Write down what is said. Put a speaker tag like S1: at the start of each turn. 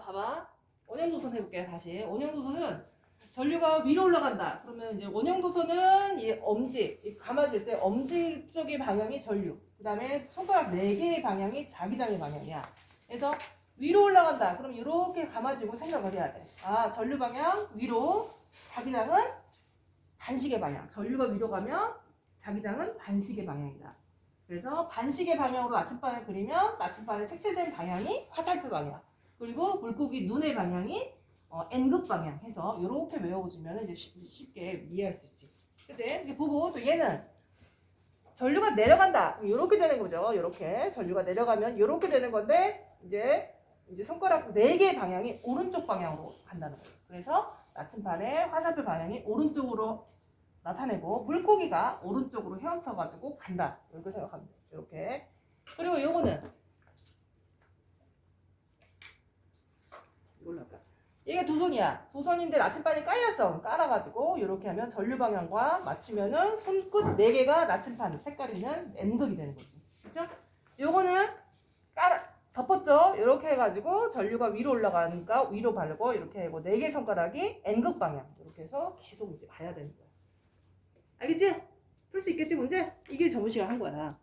S1: 봐봐. 원형도선 해볼게요, 다시. 원형도선은 전류가 위로 올라간다. 그러면 이제 원형도선은 이 엄지, 이 감아질 때 엄지 쪽의 방향이 전류. 그 다음에 손가락 4개의 방향이 자기장의 방향이야. 그래서 위로 올라간다. 그럼 이렇게 감아지고 생각을 해야 돼. 아, 전류 방향 위로, 자기장은 반시계 방향. 전류가 위로 가면 자기장은 반시계 방향이다. 그래서 반시계 방향으로 나침반을 그리면 나침반의 색칠된 방향이 화살표 방향. 그리고 물고기 눈의 방향이 어, N극 방향 해서 이렇게 외워보시면 이제 쉽- 쉽게 이해할 수 있지. 그치? 보고 또 얘는 전류가 내려간다. 이렇게 되는 거죠. 이렇게 전류가 내려가면 이렇게 되는 건데 이제 이제 손가락 네 개 방향이 오른쪽 방향으로 간다는 거예요. 그래서 나침반의 화살표 방향이 오른쪽으로 나타내고 물고기가 오른쪽으로 헤엄쳐가지고 간다. 이렇게 돼요. 이렇게. 그리고 요거는 할까? 얘가 도선이야. 도선인데 나침반이 깔렸어. 깔아가지고 이렇게 하면 전류 방향과 맞추면은 손끝 네 개가 나침반 색깔 있는 N극이 되는 거지. 그렇죠? 요거는 깔아 덮었죠. 이렇게 해가지고 전류가 위로 올라가니까 위로 바르고 이렇게 하고 네 개 손가락이 N극 방향 이렇게 해서 계속 이제 봐야 되는 거야. 알겠지? 풀 수 있겠지 문제? 이게 저번 시간 한 거야.